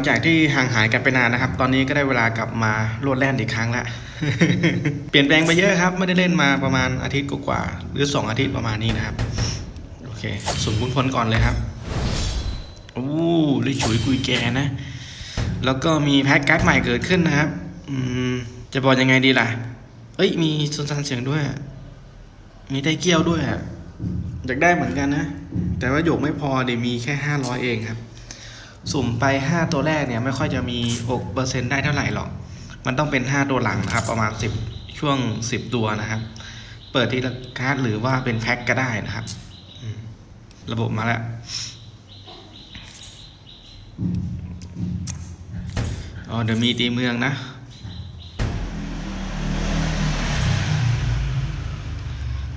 ลังจากที่ห่างหายกันไปนานนะครับ ตอนนี้ก็ได้เวลากลับมาโลดแล่นอีกครั้งล้วเปลี่ยนแปลงไปเยอะครับ ไม่ได้เล่นมาประมาณอาทิตย์กว่าๆหรือ 2 อาทิตย์ประมาณนี้นะครับ โอเคสุ่มคุณพลก่อนเลยครับอู้ลิฉุยกุยแกนะ แล้วก็มีแพ็กการ์ดใหม่เกิดขึ้นนะครับ อืม จะบอกยังไงดีล่ะ เอ้ย มีสุนทรเสียงด้วย มีไต้เกี้ยวด้วยอะอยากได้เหมือนกันนะ แต่ว่าหยกไม่พอเดี๋ยวมีแค่ห้าร้อยเองครับ สุ่มไป 5 ตัวแรกเนี่ยไม่ค่อยจะมี6%ได้เท่าไหร่หรอก มันต้องเป็น 5 ตัวหลังนะครับ ประมาณ 10 ช่วง 10 ตัวนะครับ เปิดทีละการ์ดหรือว่าเป็นแพ็คก็ได้นะครับ ระบบมาแล้วอ๋อเดี๋ยวมีตีเมืองนะ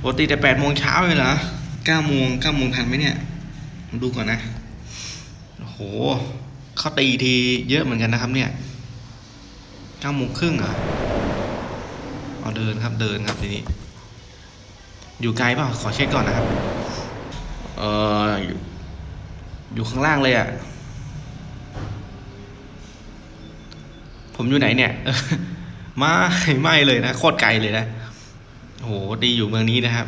ปกติแต่8โมงเช้าเลยเหรอ9โมง9โมงทันไหมเนี่ยมาดูก่อนนะ โอ้โหเขาตีทีเยอะเหมือนกันนะครับเนี่ยเก้าโมงครึ่งเหรอเอาเดินครับเดินครับทีนี้ อยู่ไกลเปล่าขอเช็คก่อนนะครับ เอออยู่อยู่ข้างล่างเลยอะ ผมอยู่ไหนเนี่ยไม่ไม่เลยนะโคตรไกลเลยนะโอ้โหดีอยู่เมืองนี้นะครับ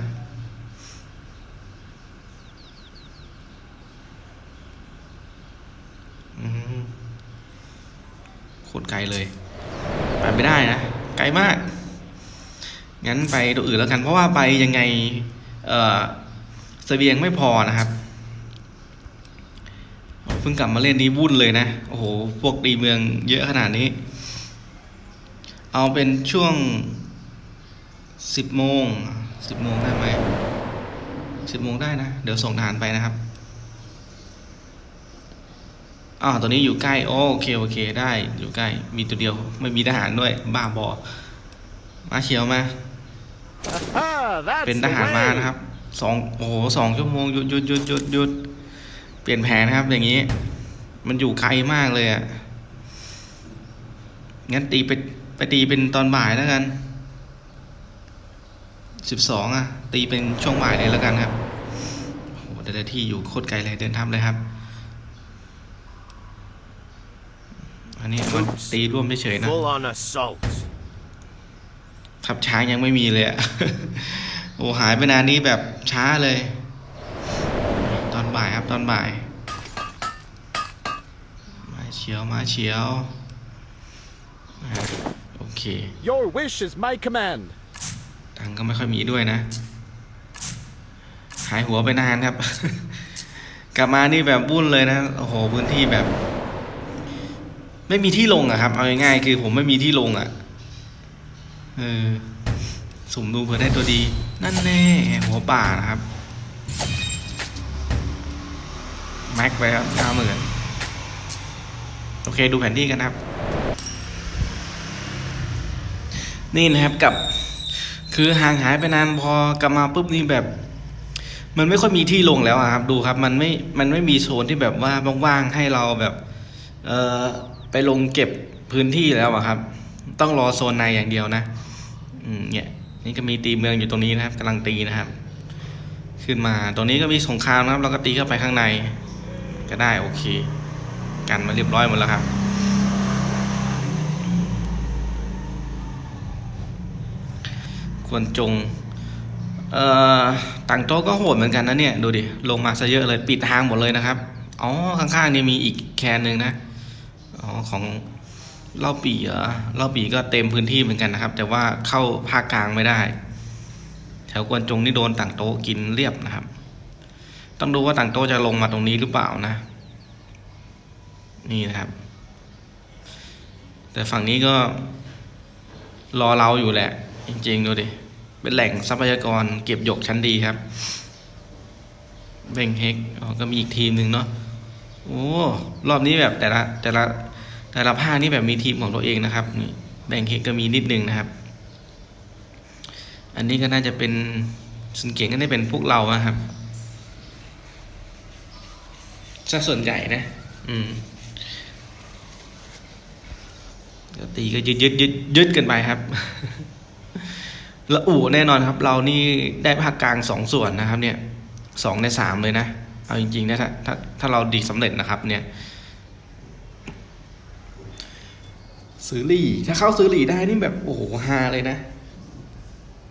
อืมโค ตรไกลเลยไปไม่ได้นะ ไกลมาก งั้นไปตัวอื่นแล้วกัน เพราะว่าไปยังไง เอ่อเสบียงไม่พอนะครับเพิ่งกลับมาเล่นนี้วุ่นเลยนะ โอ้โห พวกตีเมืองเยอะขนาดนี้ เอาเป็นช่วงสิบโมงสิบโมงได้ไหมสิบโมงได้นะ เดี๋ยวส่งทหารไปนะครับ อ่าตัวนี้อยู่ใกล้โอโอเคโอเคได้อยู่ใกล้ มีตัวเดียวไม่มีทหารด้วย บ้าบอมาเชียวมา Ah, that's เป็นท the หารมา way. นะครับสองโอ้โหสองชั่วโมงหยุดหยุดหยุดหยุดหยุดเปลี่ยนแผนนะครับ อย่างนี้ มันอยู่ไกลมากเลยอะ่ะงั้นตีไปไปตีเป็นตอนบ่ายแล้วกันสิบสองอะ ตีเป็นช่วงบ่ายเลยแล้วกันครับโอ้โหแต่ละที่อยู่โคตรไกลเลยเดินทำเลยครับ อันนี้มันตีร่วมเฉยๆนะ Full on assault. ทับช้างยังไม่มีเลยอะ โอ้หายไปนานนี้แบบช้าเลย ตอนบ่ายครับตอนบ่าย มาเฉียวมาเฉียวอ่าโอเค Your wish is my command. ตังค์ก็ไม่ค่อยมีด้วยนะ หายหัวไปนานครับ กลับมานี่แบบวุ่นเลยนะ โอ้โห พื้นที่แบบ ไม่มีที่ลงอะครับ เอาง่ายๆคือผมไม่มีที่ลงอะเออสุ่มดูเผื่อได้ตัวดี นั่นแน่หัวป่านะครับ แม็กไปครับเก้าหมื่นโอเคดูแผนที่กันครับ นี่นะครับกับ คือห่างหายไปนานพอกลับมาปุ๊บนี่แบบ มันไม่ค่อยมีที่ลงแล้วครับ ดูครับ มันไม่มันไม่มีโซนที่แบบว่าว่างๆให้เราแบบ เออ ไปลงเก็บพื้นที่แล้วอะครับ ต้องรอโซนในอย่างเดียวนะอืมเนี่ยนี่ก็มีตีเมืองอยู่ตรงนี้นะครับกำลังตีนะครับ ขึ้นมาตรงนี้ก็มีสงครามนะครับ เราก็ตีเข้าไปข้างใน ก็ได้โอเค กันมาเรียบร้อยหมดแล้วครับควรจงเอ่อต่างโต๊ะก็โหดเหมือนกันนะเนี่ย ดูดิ ลงมาซะเยอะเลยปิดทางหมดเลยนะครับ อ๋อ ข้างๆนี่มีอีกแคนหนึ่งนะ ของเล่าปีเหรอเล่าปีก็เต็มพื้นที่เหมือนกันนะครับ แต่ว่าเข้าภาคกลางไม่ได้ แถวกวนจงนี่โดนต่างโต๊ะกินเรียบนะครับ ต้องดูว่าต่างโต๊ะจะลงมาตรงนี้หรือเปล่านะ นี่นะครับ แต่ฝั่งนี้ก็รอเราอยู่แหละ จริงๆดูดิ เป็นแหล่งทรัพยากรเก็บหยกชั้นดีครับเบงเฮกอ๋อก็มีอีกทีมหนึ่งเนาะโอ้รอบนี้แบบแต่ละแต่ละ แต่ละภาคนี่แบบมีทีมของตัวเองนะครับนี่แบ่งเฮกก็มีนิดนึงนะครับ อันนี้ก็น่าจะเป็นส่วนเก่งก็ได้เป็นพวกเราอะครับซะส่วนใหญ่นะ อืมก็ตีก็ยึดยึดยึดยึดกันไปครับ ละอู่แน่นอนครับ เรานี่ได้ภาคกลางสองส่วนนะครับ เนี่ยสองในสามเลยนะ เอาจริงๆนะถ้าถ้าถ้าเราดีสำเร็จนะครับ เนี่ย ซื้อหลี่ถ้าเข้าซื้อหลี่ได้นี่แบบโอ้โหฮาเลยนะ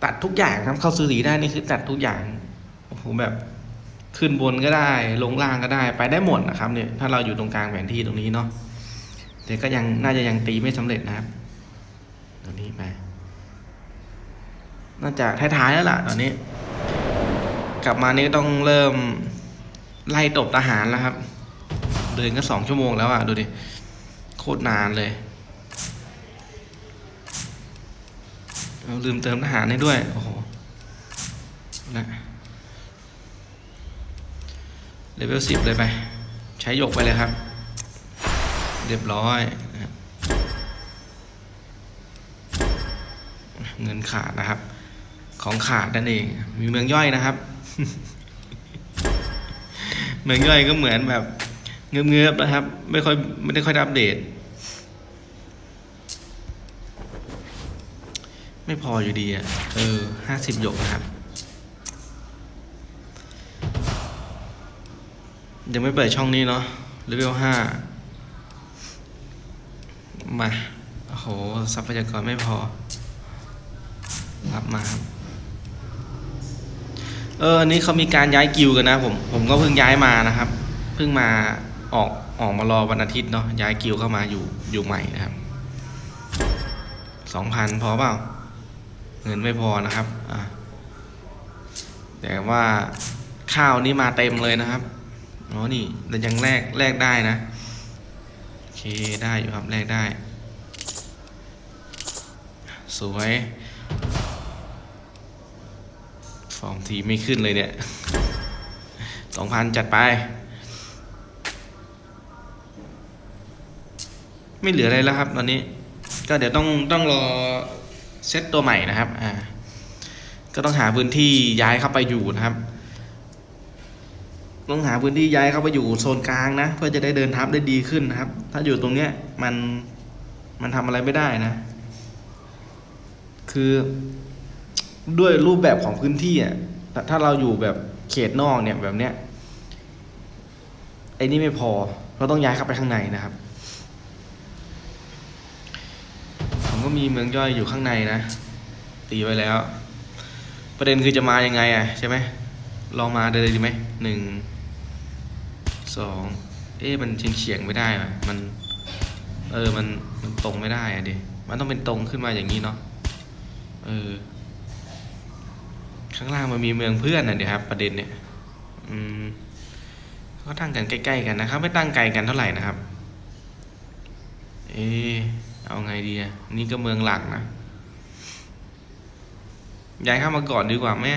ตัดทุกอย่างครับ เข้าซื้อหลี่ได้นี่คือตัดทุกอย่างโอ้โหแบบขึ้นบนก็ได้ ลงล่างก็ได้ ไปได้หมดนะครับ เนี่ย ถ้าเราอยู่ตรงกลางแผนที่ตรงนี้เนาะแต่ก็ยังน่าจะยังตีไม่สำเร็จนะครับ ตรงนี้ไปน่าจะท้ายๆแล้วล่ะตอนนี้ กลับมานี่ต้องเริ่มไล่ตบทหารแล้วครับ เดินก็สองชั่วโมงแล้วอะ ดูดิ โคตรนานเลย เราลืมเติมทหารให้ด้วย โอ้โห นะ เลเวลสิบเลยไป ใช้หยกไปเลยครับ เรียบร้อยนะเงินขาดนะครับ ของขาดนั่นเอง มีเมืองย่อยนะครับ เมืองย่อยก็เหมือนแบบเงือบๆนะครับ ไม่ค่อยไม่ได้ค่อยอัปเดต ไม่พออยู่ดีอะ เออห้าสิบหยกนะครับ ยังไม่เปิดช่องนี้เนาะเลเวลห้ามา โอ้โห ทรัพยากรไม่พอ รับมาครับ เอออันนี้เขามีการย้ายกิวกันนะผม ผมก็เพิ่งย้ายมานะครับ เพิ่งมาออกออกมารอวันอาทิตย์เนาะย้ายกิวเข้ามาอยู่อยู่ใหม่นะครับสองพันพอเปล่า เงินไม่พอนะครับแต่ว่าข้าวนี่มาเต็มเลยนะครับอ๋อนี่แต่ยังแลกแลกได้นะโอเคได้อยู่ครับแลกได้ สวยฟอร์มทีไม่ขึ้นเลยเนี่ยสองพันจัดไป ไม่เหลืออะไรแล้วครับ ตอนนี้ ก็เดี๋ยวต้องต้องรอ เซตตัวใหม่นะครับอ่าก็ต้องหาพื้นที่ย้ายเข้าไปอยู่นะครับ ต้องหาพื้นที่ย้ายเข้าไปอยู่โซนกลางนะ เพื่อจะได้เดินทับได้ดีขึ้นนะครับ ถ้าอยู่ตรงเนี้ยมันมันทำอะไรไม่ได้นะ คือด้วยรูปแบบของพื้นที่อะถ้าเราอยู่แบบเขตนอกเนี่ยแบบเนี้ยไอ้นี่ไม่พอเราต้องย้ายเข้าไปข้างในนะครับ ผม ก็มีเมืองย่อยอยู่ข้างในนะ ตีไว้แล้ว ประเด็นคือจะมายังไงอะใช่ไหมลองมาเลยดีไหมหนึ่งสองเอ๊ะมันเฉียงเฉียงไม่ได้อะมัน เออมันมันตรงไม่ได้อะดิมันต้องเป็นตรงขึ้นมาอย่างนี้เนาะเออข้างล่างมันมีเมืองเพื่อนนะเดี๋ยวครับ ประเด็นเนี่ย อืมก็ตั้งกันใกล้ๆกันนะครับ ไม่ตั้งไกลกันเท่าไหร่นะครับ เออ เอาไงดีอะนี่ก็เมืองหลักนะย้ายเข้ามาก่อนดีกว่าแม่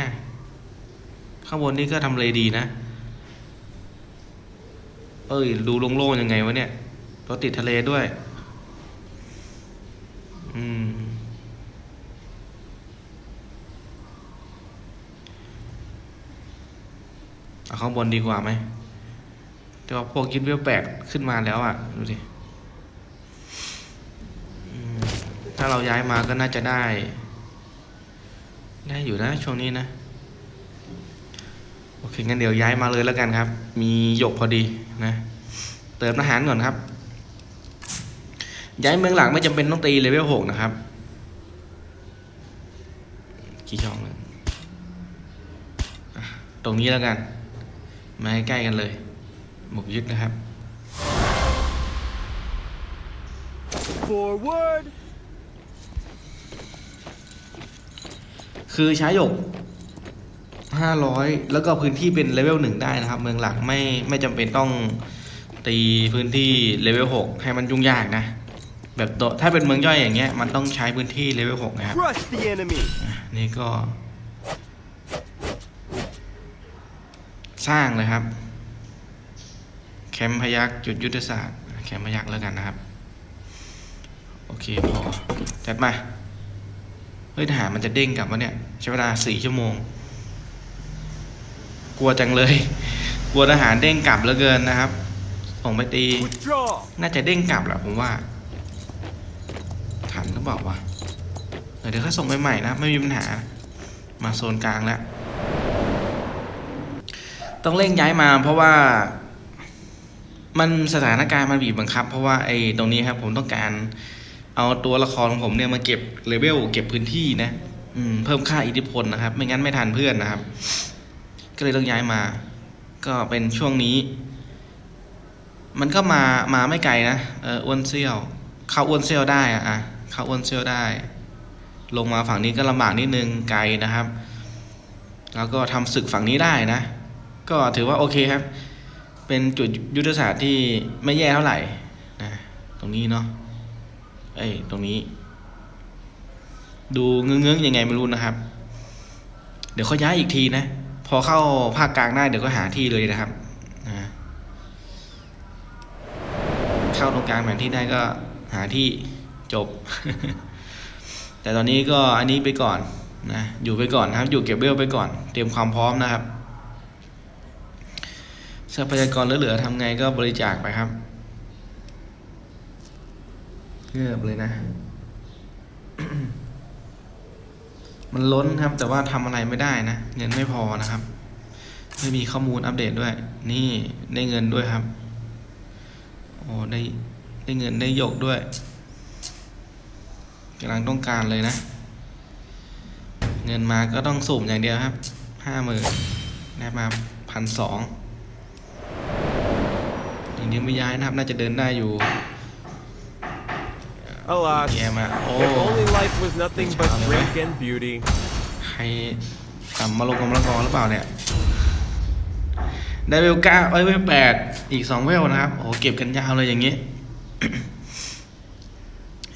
ข้างบนนี่ก็ทำเลดีนะ เอ้ย ดูโล่งๆยังไงวะเนี่ยรถติดทะเลด้วย อืม เอาข้างบนดีกว่าไหมแต่ว่าพวกยินเวลแปดขึ้นมาแล้วอะ ดูดิอืม ถ้าเราย้ายมาก็น่าจะได้ ได้อยู่นะช่วงนี้นะ โอเคงั้นเดี๋ยวย้ายมาเลยแล้วกันครับ มีหยกพอดีนะ เติมอาหารก่อนครับ ย้ายเมืองหลักไม่จำเป็นต้องตีเลเวลหกนะครับ กี่ช่องเลยอะตรงนี้แล้วกัน มาใกล้กันเลยหมกยึดนะครับ Forward. คือใช้หยก 500 แล้วก็พื้นที่เป็นเลเวลหนึ่งได้นะครับ เมืองหลักไม่ไม่จำเป็นต้องตีพื้นที่เลเวล6ให้มันยุ่งยากนะ แบบโตถ้าเป็นเมืองย่อยอย่างเงี้ยมันต้องใช้พื้นที่เลเวล6นะครับ Crush the enemy. อะนี่ก็ สร้างเลยครับ แคมป์พยักจุดยุทธศาสตร์ แคมป์พยักแล้วกันนะครับ โอเคพอจัดมาเฮ้ยทหารมันจะเด้งกลับวะเนี่ยใช้เวลาสี่ชั่วโมง กลัวจังเลย กลัวทหารเด้งกลับเหลือเกินนะครับส่งไปตี Withdraw. น่าจะเด้งกลับแหละผมว่าทันหรือเปล่าวะเดี๋ยวเขาส่งไปใหม่นะไม่มีปัญหา มาโซนกลางแล้วต้องเร่งย้ายมาเพราะว่ามันสถานการณ์มันบีบบังคับ เพราะว่าไอ้ตรงนี้ครับผมต้องการ เอาตัวละครของผมเนี่ยมาเก็บเลเวลเก็บพื้นที่นะอืมเพิ่มค่าอิทธิพลนะครับ ไม่งั้นไม่ทันเพื่อนนะครับ ก็เลยต้องย้ายมา ก็เป็นช่วงนี้ มันก็มามาไม่ไกลนะเอออ้วนเซี่ยว เข้าอ้วนเซี่ยวได้อะอะเข้าอ้วนเซี่ยวได้ ลงมาฝั่งนี้ก็ลำบากนิดนึงไกลนะครับ แล้วก็ทำศึกฝั่งนี้ได้นะ ก็ถือว่าโอเคครับ เป็นจุดยุทธศาสตร์ที่ไม่แย่เท่าไหร่นะตรงนี้เนาะ เอ้ยตรงนี้ ดูเงื้องๆยังไงไม่รู้นะครับ เดี๋ยวเขาย้ายอีกทีนะ พอเข้าภาคกลางได้เดี๋ยวก็หาที่เลยนะครับนะเข้าตรงกลางแผนที่ได้ก็หาที่จบ แต่ตอนนี้ก็อันนี้ไปก่อนนะอยู่ไปก่อนนะครับ อยู่เก็บเวลไปก่อน เตรียมความพร้อมนะครับทรัพยากรเหลือๆทำไงก็บริจาคไปครับ เกือบเลยนะ มันล้นครับ แต่ว่าทำอะไรไม่ได้นะเงินไม่พอนะครับ ไม่มีข้อมูลอัปเดตด้วย นี่ได้เงินด้วยครับ โอ้ได้ได้เงินได้ยกด้วยกำลังต้องการเลยนะ เงินมาก็ต้องสุ่มอย่างเดียวครับห้าหมื่นได้มาพันสองอย่างนี้ไม่ย้ายนะครับ น่าจะเดินได้อยู่ Alas, แย่มาโอ้ if only life was nothing but drink and beauty. ใครกำมาลงกำลังกรหรือเปล่าเนี่ย ได้เวลเก้าเอ้ยเวลแปดอีกสองเวลนะครับ โอ้โหเก็บกันยาวเลยอย่างนี้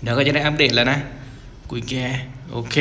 เดี๋ยวก็จะได้อัปเดตแล้วนะ กุยแก โอเค